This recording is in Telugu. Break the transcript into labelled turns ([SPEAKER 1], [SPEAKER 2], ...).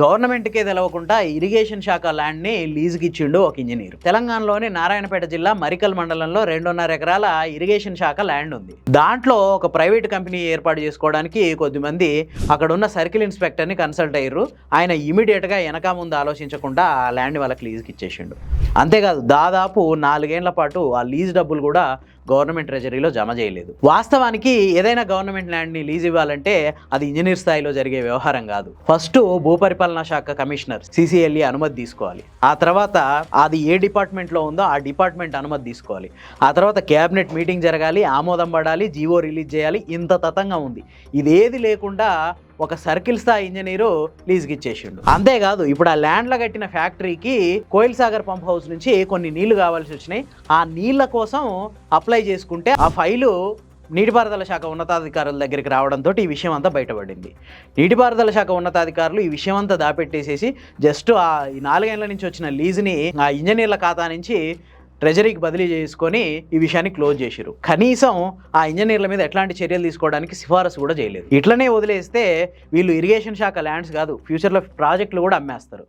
[SPEAKER 1] గవర్నమెంట్కే తెలవకుండా ఇరిగేషన్ శాఖ ల్యాండ్ని లీజుకి ఇచ్చిండు ఒక ఇంజనీర్. తెలంగాణలోని నారాయణపేట జిల్లా మరికల్ మండలంలో రెండున్నర ఎకరాల ఇరిగేషన్ శాఖ ల్యాండ్ ఉంది. దాంట్లో ఒక ప్రైవేట్ కంపెనీ ఏర్పాటు చేసుకోవడానికి కొద్దిమంది అక్కడ ఉన్న సర్కిల్ ఇన్స్పెక్టర్ని కన్సల్ట్ అయ్యారు ఆయన ఇమీడియట్గా వెనక ముందు ఆలోచించకుండా ఆ ల్యాండ్ వాళ్ళకి లీజుకి ఇచ్చేసిండు అంతేకాదు దాదాపు నాలుగేళ్ళ పాటు ఆ లీజ్ డబ్బులు కూడా గవర్నమెంట్ ట్రెజరీలో జమ చేయలేదు. వాస్తవానికి ఏదైనా గవర్నమెంట్ ల్యాండ్ని లీజ్ ఇవ్వాలంటే అది ఇంజనీర్ స్థాయిలో జరిగే వ్యవహారం కాదు. ఫస్ట్ భూపరి పరిపాలనా శాఖ కమిషనర్ సిసిఎల్ఈ అనుమతి తీసుకోవాలి. ఆ తర్వాత అది ఏ డిపార్ట్మెంట్లో ఉందో ఆ డిపార్ట్మెంట్ అనుమతి తీసుకోవాలి. ఆ తర్వాత క్యాబినెట్ మీటింగ్ జరగాలి ఆమోదం పడాలి జీవో రిలీజ్ చేయాలి ఇంత తతంగా ఉంది. ఇదేది లేకుండా ఒక సర్కిల్ స్థాయి ఇంజనీరు లీజ్కి ఇచ్చేసిండు. అంతేకాదు ఇప్పుడు ఆ ల్యాండ్లో కట్టిన ఫ్యాక్టరీకి కోయిల్ సాగర్ పంప్ హౌస్ నుంచి కొన్ని నీళ్ళు కావాల్సి వచ్చినాయి. ఆ నీళ్ళ కోసం అప్లై చేసుకుంటే ఆ ఫైలు నీటిపారుదల శాఖ ఉన్నతాధికారుల దగ్గరికి రావడంతో ఈ విషయం అంతా బయటపడింది. నీటిపారుదల శాఖ ఉన్నతాధికారులు ఈ విషయం అంతా దాపెట్టేసేసి జస్ట్ ఆ ఈ నాలుగేళ్ళ నుంచి వచ్చిన లీజుని ఆ ఇంజనీర్ల ఖాతా నుంచి ట్రెజరీకి బదిలీ చేసుకొని ఈ విషయాన్ని క్లోజ్ చేసిరు కనీసం ఆ ఇంజనీర్ల మీద ఎట్లాంటి చర్యలు తీసుకోవడానికి సిఫారసు కూడా చేయలేదు. ఇట్లనే వదిలేస్తే వీళ్ళు ఇరిగేషన్ శాఖ ల్యాండ్స్ కాదు ఫ్యూచర్లో ప్రాజెక్టులు కూడా అమ్మేస్తారు.